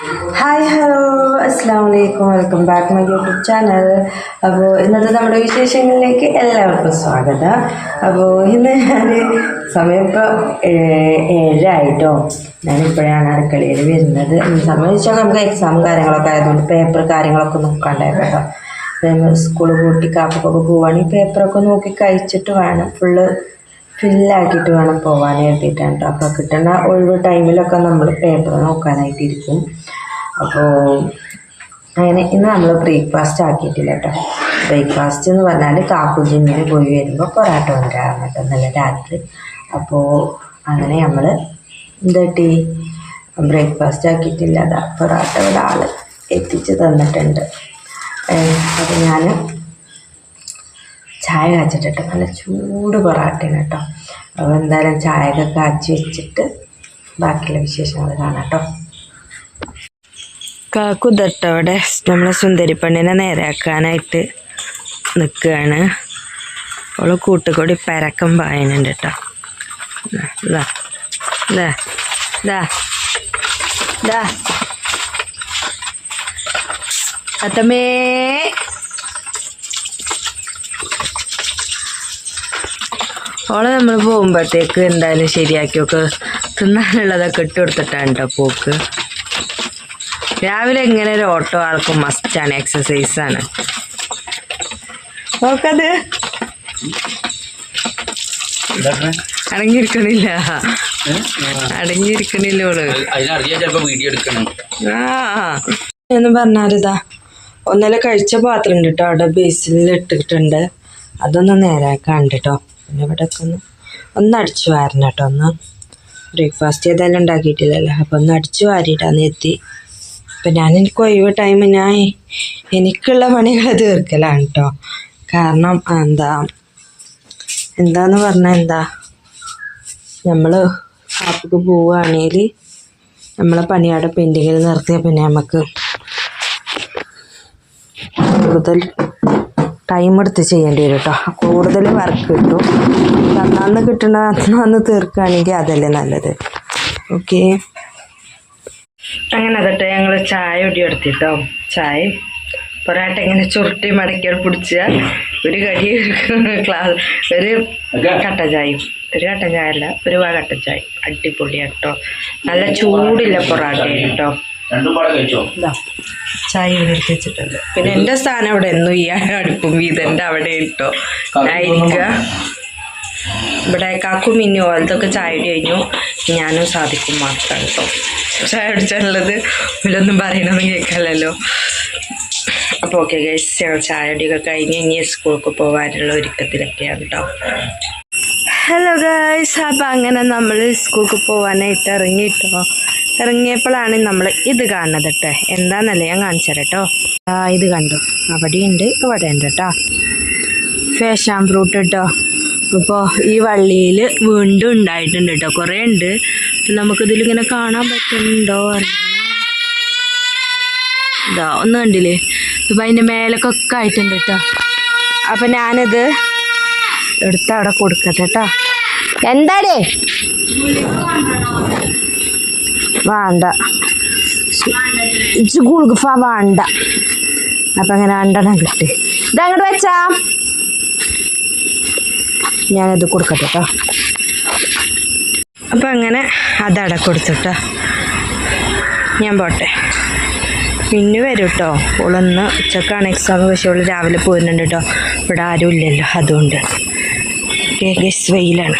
Hi hello അസ്സാം വലൈക്കും welcome back my YouTube channel അപ്പോൾ ഇന്നത്തെ നമ്മുടെ വിശേഷങ്ങളിലേക്ക് എല്ലാവർക്കും സ്വാഗതം. അപ്പോൾ ഇന്ന് ഞാൻ സമയം ഇപ്പോൾ ഏഴായിട്ടോ? ഞാനിപ്പോഴാണ് അടുക്കളയിൽ വരുന്നത്. സമയം വെച്ചാൽ നമുക്ക് എക്സാമും കാര്യങ്ങളൊക്കെ ആയതുകൊണ്ട് പേപ്പർ കാര്യങ്ങളൊക്കെ നോക്കാണ്ടായിരുന്നു കേട്ടോ. സ്കൂൾ കൂട്ടി കാപ്പൊക്കെ പോവുകയാണെങ്കിൽ പേപ്പറൊക്കെ നോക്കി കഴിച്ചിട്ട് വേണം. ഫുള്ള് ഫില്ലാക്കിയിട്ട് വേണം പോകാൻ എഴുതിയിട്ടാണ് കേട്ടോ. അപ്പോൾ കിട്ടുന്ന ഒഴിവ് ടൈമിലൊക്കെ നമ്മൾ പേപ്പർ നോക്കാനായിട്ടിരിക്കും. അപ്പോൾ അങ്ങനെ ഇന്ന് നമ്മൾ ബ്രേക്ക്ഫാസ്റ്റ് ആക്കിയിട്ടില്ല കേട്ടോ ബ്രേക്ക്ഫാസ്റ്റ് എന്ന് പറഞ്ഞാൽ കാക്കു ജിമ്മിൽ പോയി വരുമ്പോൾ പൊറാട്ട കൊണ്ടുവരാറുണ്ട് കേട്ടോ നല്ല രാത്രി. അപ്പോൾ അങ്ങനെ നമ്മൾ എന്താട്ടി? ബ്രേക്ക്ഫാസ്റ്റ് ആക്കിയിട്ടില്ല. അതാ പൊറാട്ട ഇവിടെ എത്തിച്ച് തന്നിട്ടുണ്ട്. അപ്പോൾ ഞാൻ ചായ കാച്ചിട്ടിട്ട് നല്ല ചൂട് പൊറാട്ടയാണ് കേട്ടോ അപ്പോൾ എന്തായാലും ചായ ചായയൊക്കെ കാച്ചി വെച്ചിട്ട് ബാക്കിയുള്ള വിശേഷങ്ങൾ കാണാം കേട്ടോ കാക്കുതട്ടവിടെ നമ്മളെ സുന്ദരി നേരാക്കാനായിട്ട് നിൽക്കുകയാണ് അവൾ കൂട്ടുകൂടി പരക്കം പായനുണ്ട് കേട്ടോ. ഇതാ അത്തമ്മേ. ഓളെ നമ്മൾ പോകുമ്പോഴത്തേക്ക് എന്തായാലും ശരിയാക്കി ഒക്കെ തിന്നാനുള്ളതൊക്കെ ഇട്ട് കൊടുത്തിട്ടാണ് കേട്ടോ പോക്ക്. രാവിലെ ഇങ്ങനെ ഒരു ഓട്ടോ ആൾക്കും മസ്റ്റാണ് എക്സസൈസാണ് നോക്കത് അടങ്ങിയിരിക്കണില്ല. അടങ്ങിയിരിക്കണില്ല ഓൾ എന്ന് പറഞ്ഞാലിതാ ഒന്നല്ല കഴിച്ച പാത്രം ഉണ്ട് കേട്ടോ അവിടെ ബേസിൽ ഇട്ടിട്ടുണ്ട്. അതൊന്ന് നേരാക്കാണ്ട് കേട്ടോ പിന്നെ ഇവിടെ ഒക്കെ ഒന്ന് ഒന്ന് അടിച്ചു വാരണം കേട്ടോ ഒന്ന്. ബ്രേക്ക്ഫാസ്റ്റ് ഏതായാലും ഉണ്ടാക്കിയിട്ടില്ലല്ലോ. അപ്പോൾ ഒന്ന് അടിച്ചു വാരിട്ടാന്ന് എത്തി അപ്പം ഞാൻ എനിക്ക് ഒഴിവ് ടൈം ഞാൻ എനിക്കുള്ള പണികൾ തീർക്കലാണ് കേട്ടോ കാരണം എന്താ എന്താന്ന് പറഞ്ഞാൽ എന്താ നമ്മൾ ഷാപ്പിക്ക് പോവുകയാണെങ്കിൽ നമ്മളെ പണിയുടെ പെൻഡിങ്ങിൽ നിർത്തിയാൽ പിന്നെ നമുക്ക് കൂടുതൽ ടൈം എടുത്ത് ചെയ്യേണ്ടി വരും കേട്ടോ കൂടുതൽ വർക്ക് കിട്ടും. അന്നാന്ന് കിട്ടണ അന്നാന്ന് തീർക്കുകയാണെങ്കിൽ അതല്ലേ നല്ലത്. ഓക്കെ അങ്ങനെ അതട്ടെ ഞങ്ങൾ ചായ ഒടി എടുത്തിട്ടോ ചായ പൊറാട്ട ഇങ്ങനെ ചുരുട്ടി മടക്കി പിടിച്ച ഒരു കടി ക്ലാസ് ഒരു കട്ട ചായ ഒരു കട്ട ചായ അല്ല ഒരു വാ കട്ട ചായ അടിപൊളിയാണ് കേട്ടോ. നല്ല ചൂടില്ല പൊറാട്ട കേട്ടോ ചായ ഇവിടെ എടുത്ത് വെച്ചിട്ടുണ്ട്. പിന്നെ എന്റെ സ്ഥാനം അവിടെ എന്നും ഈ അടുപ്പും വീതന്റെ അവിടെ ഇട്ടോ. ആയിരിക്കുക ഇവിടെ കാക്കും മിന്നു അതൊക്കെ ചായ കഴിഞ്ഞു. ഞാനും സാധിക്കും മാത്രമാണ് കേട്ടോ. ചായ അടിച്ചാലുള്ളത് ഇതിലൊന്നും പറയണമെന്ന് കേൾക്കാമല്ലോ അപ്പോൾ ഓക്കെ ഗൈസ് ചായ അടിയൊക്കെ കഴിഞ്ഞ് ഇനി സ്കൂൾക്ക് പോകാനുള്ള ഒരുക്കത്തിലൊക്കെയാണ് കേട്ടോ. ഹലോ ഗൈസ് അപ്പം അങ്ങനെ നമ്മൾ സ്കൂൾക്ക് പോകാനായിട്ട് ഇറങ്ങി കേട്ടോ. ഇറങ്ങിയപ്പോഴാണ് നമ്മൾ ഇത് കാണുന്നത് കേട്ടോ. എന്താണെന്നല്ലേ ഞാൻ കാണിച്ചു കേട്ടോ. ഇത് കണ്ടു. അവിടെയുണ്ട് ഇവിടെ ഉണ്ട് കേട്ടോ ഫാഷൻ ഫ്രൂട്ട് കേട്ടോ. ഇപ്പോൾ ഈ വള്ളിയിൽ വീണ്ടും ഉണ്ടായിട്ടുണ്ട് കേട്ടോ കുറേ ഉണ്ട്. നമുക്കിതിലിങ്ങനെ കാണാൻ പറ്റുന്നുണ്ടോ ഇതാ ഒന്ന് കണ്ടില്ലേ? ഇപ്പം അതിന്റെ മേലൊക്കെ ആയിട്ടുണ്ട് കേട്ടോ അപ്പം ഞാനിത് എടുത്ത് അവിടെ കൊടുക്കട്ടെ കേട്ടോ എന്താടേ? വേണ്ട. ഗുൾഗുഫ വേണ്ട. അപ്പം അങ്ങനെ രണ്ടെണ്ണം കിട്ടി. ഇതങ്ങോട്ട് വെച്ചാ. ഞാനത് കൊടുക്കട്ടെ കേട്ടോ അപ്പം അങ്ങനെ അതവിടെ കൊടുത്തിട്ടോ ഞാൻ പോട്ടെ. പിന്നെ വരും കേട്ടോ ഓളൊന്ന് ഉച്ചക്കാണ് എക്സാം പക്ഷേ ഓൾ രാവിലെ പോരുന്നുണ്ട് കേട്ടോ ഇവിടെ ആരും ഇല്ലല്ലോ അതുകൊണ്ട്. ഗസ് വെയിലാണ്.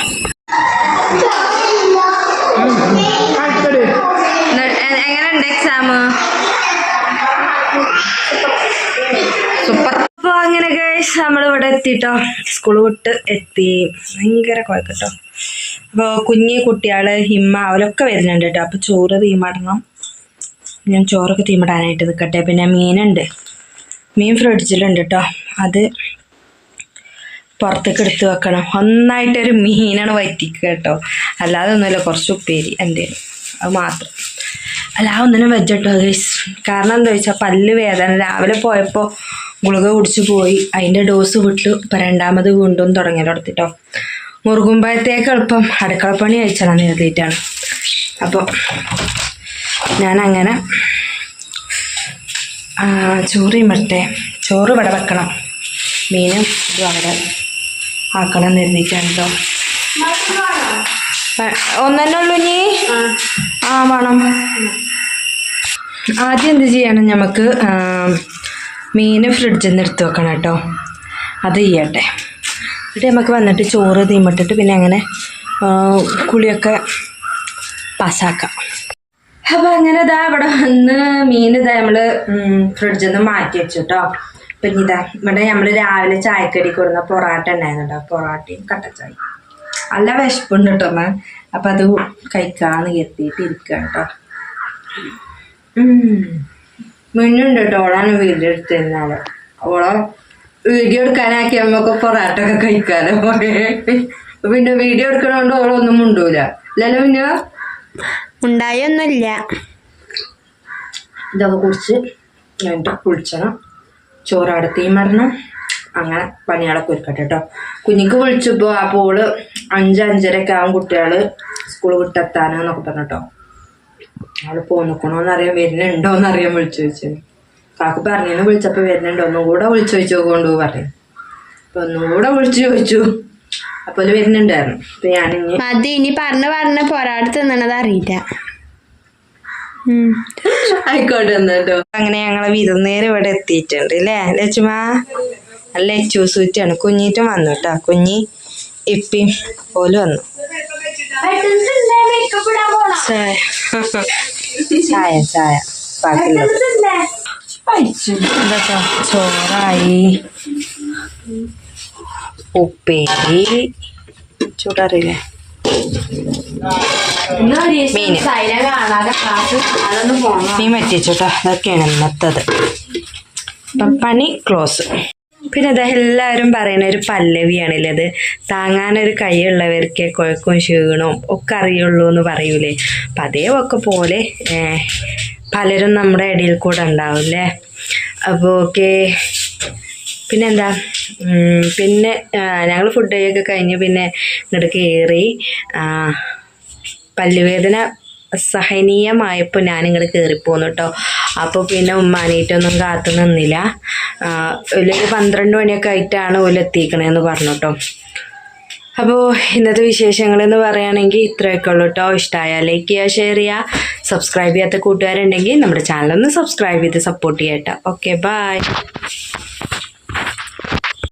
നമ്മൾ ഇവിടെ എത്തിട്ടോ. സ്കൂൾ വിട്ട് എത്തി. ഭയങ്കര കുഴക്കട്ടോ. അപ്പോൾ കുഞ്ഞി കുട്ടികൾ ഹിമ്മ അവരൊക്കെ വരുന്നുണ്ട് കേട്ടോ. അപ്പോൾ ചോറ് തീമടണം. ഞാൻ ചോറൊക്കെ തീമിടാനായിട്ട് നിൽക്കട്ടെ പിന്നെ മീനുണ്ട്. മീൻ ഫ്രിഡ്ജിലുണ്ട് കേട്ടോ. അത് പുറത്തേക്ക് എടുത്ത് വെക്കണം. ഒന്നായിട്ടൊരു മീനാണ് വറ്റിക്കുക കേട്ടോ. അല്ലാതെ ഒന്നുമില്ല. കുറച്ച് ഉപ്പേരി എന്റെ അത് മാത്രം. അല്ല ഒന്നിനും വെച്ചിട്ടോ ഗൈസ് കാരണം എന്താ വെച്ചാൽ പല്ല് വേദന. രാവിലെ പോയപ്പോൾ ഗുളിക കുടിച്ചു പോയി. അതിന്റെ ഡോസ് വിട്ടു ഇപ്പം രണ്ടാമത് വീണ്ടും തുടങ്ങി തുടത്തിട്ടോ മുറുകുമ്പോഴത്തേക്ക് എളുപ്പം അടുക്കളപ്പണി കഴിച്ചാൽ എഴുതിയിട്ടാണ് അപ്പോൾ ഞാൻ അങ്ങനെ ആ, ചോറ് ഇമട്ടെ ചോറ് ഇവിടെ വെക്കണം. മീനും ഇതും അവിടെ ആക്കണം എന്ന് എഴുതിയിട്ടാണല്ലോ കേട്ടോ ഒന്നെ ഉള്ളൂ ഇനി? ആ. വേണം. ആദ്യം എന്ത് ചെയ്യണം നമുക്ക് മീൻ ഫ്രിഡ്ജിൽ നിന്ന് എടുത്ത് വെക്കണം കേട്ടോ. അത് ചെയ്യട്ടെ. എന്നിട്ട് നമുക്ക് വന്നിട്ട് ചോറ് തീമിട്ടിട്ട് പിന്നെ അങ്ങനെ കുളിയൊക്കെ പാസ്സാക്കാം. അപ്പോൾ അങ്ങനെ ഇതാ ഇവിടെ വന്ന് മീൻ ഇതാ നമ്മൾ ഫ്രിഡ്ജിൽ നിന്ന് മാറ്റി വെച്ചു കേട്ടോ പിന്നെ ഇതാ ഇവിടെ നമ്മൾ രാവിലെ ചായക്കടി കൊടുന്ന പൊറാട്ട ഉണ്ടായിരുന്നു കേട്ടോ പൊറാട്ടയും കട്ടച്ചായി നല്ല വിശപ്പുണ്ട് കേട്ടോ അമ്മ അപ്പം അത് കഴിക്കാന്ന് കരുതിയിട്ട് ഇരിക്കുക കേട്ടോ മുന്നുണ്ട് കേട്ടോ ഓളാണ് വീഡിയോ തന്നെ ഓളെ വീഡിയോ എടുക്കാനാക്കി നമുക്ക് പൊറാട്ട ഒക്കെ കഴിക്കാലോ പിന്നെ വീഡിയോ എടുക്കണോണ്ട് ഓളൊന്നും മുണ്ടൂല. ഇല്ലല്ലോ പിന്നെ ഉണ്ടായൊന്നുമില്ല ഇതൊക്കെ കുടിച്ച് എന്നിട്ട് കുളിച്ചണം. ചോറവിടെ മരണം അങ്ങനെ പണികളൊക്കെ ഒരുക്കട്ടെ കേട്ടോ കുഞ്ഞിക്ക് വിളിച്ചപ്പോൾ അപ്പോൾ പോൾ അഞ്ച് അഞ്ചരയൊക്കെ ആവും കുട്ടികൾ സ്കൂൾ വിട്ടെത്താനെന്നൊക്കെ പറഞ്ഞു കേട്ടോ അവൾ പോന്നിക്കണോന്നറിയാൻ വരുന്നുണ്ടോന്നറിയാൻ വിളിച്ചു ചോദിച്ചു. കാക്കു പറഞ്ഞു വിളിച്ചപ്പോൾ വരുന്നുണ്ടോ. ഒന്നും കൂടെ വിളിച്ചു ചോദിച്ചു കൊണ്ടു പറയും. അപ്പൊ ഒന്നും കൂടെ വിളിച്ചു ചോദിച്ചു. അപ്പൊ വരുന്നുണ്ടായിരുന്നു. അപ്പൊ ഞാനിനി അത് ഇനി പറഞ്ഞു പറഞ്ഞ പൊറാട് തിന്നണത് അറിയില്ല. ആയിക്കോട്ടെ എന്നിട്ടോ അങ്ങനെ ഞങ്ങളെ വിരുന്നേര് ഇവിടെ എത്തിയിട്ടുണ്ട് അല്ലേ ലച്ചുമാ നല്ല ലച്ചു സൂറ്റാണ്. കുഞ്ഞിട്ടും വന്നു കേട്ടോ കുഞ്ഞി ഇപ്പി പോലും വന്നു. ചായ. ചായ ചായ. എന്താ ചോറായി. ഉപ്പേരി. ചൂടറിയില്ലേ? മീൻ. പറ്റിച്ചോട്ടോ അതൊക്കെയാണ് ഇന്നത്തത്. അപ്പം പണി ക്ലോസ്. പിന്നെ അത് എല്ലാവരും പറയുന്ന ഒരു പല്ലവിയാണല്ലേ അത് താങ്ങാനൊരു കൈയുള്ളവർക്ക് കുഴക്കും ക്ഷീണവും ഒക്കെ അറിയുള്ളൂ എന്ന് പറയൂലേ. അപ്പം അതേയൊക്കെ പോലെ പലരും നമ്മുടെ ഇടയിൽ കൂടെ ഉണ്ടാവില്ലേ അപ്പോൾ ഓക്കെ. പിന്നെന്താ? പിന്നെ ഞങ്ങൾ ഫുഡ് കഴിയൊക്കെ കഴിഞ്ഞ് പിന്നെ ഇങ്ങോട്ട് കയറി പല്ലുവേദന സഹനീയമായപ്പോൾ ഞാൻ ഇങ്ങോട്ട് കയറിപ്പോന്നു കേട്ടോ അപ്പോൾ പിന്നെ ഉമ്മാനീറ്റൊന്നും കാത്തു നിന്നില്ല. ഒരു പന്ത്രണ്ട് മണിയൊക്കെ ആയിട്ടാണ് ഓൽ എത്തിക്കണേന്ന് പറഞ്ഞു കേട്ടോ അപ്പോൾ ഇന്നത്തെ വിശേഷങ്ങളെന്ന് പറയുകയാണെങ്കിൽ ഇത്രയൊക്കെ ഉള്ളൂ കേട്ടോ ഇഷ്ടമായാൽ ലൈക്ക് ചെയ്യുക ഷെയർ ചെയ്യുക സബ്സ്ക്രൈബ് ചെയ്യാത്ത കൂട്ടുകാരുണ്ടെങ്കിൽ നമ്മുടെ ചാനലൊന്ന് സബ്സ്ക്രൈബ് ചെയ്ത് സപ്പോർട്ട് ചെയ്യാം കേട്ടോ ഓക്കെ ബൈ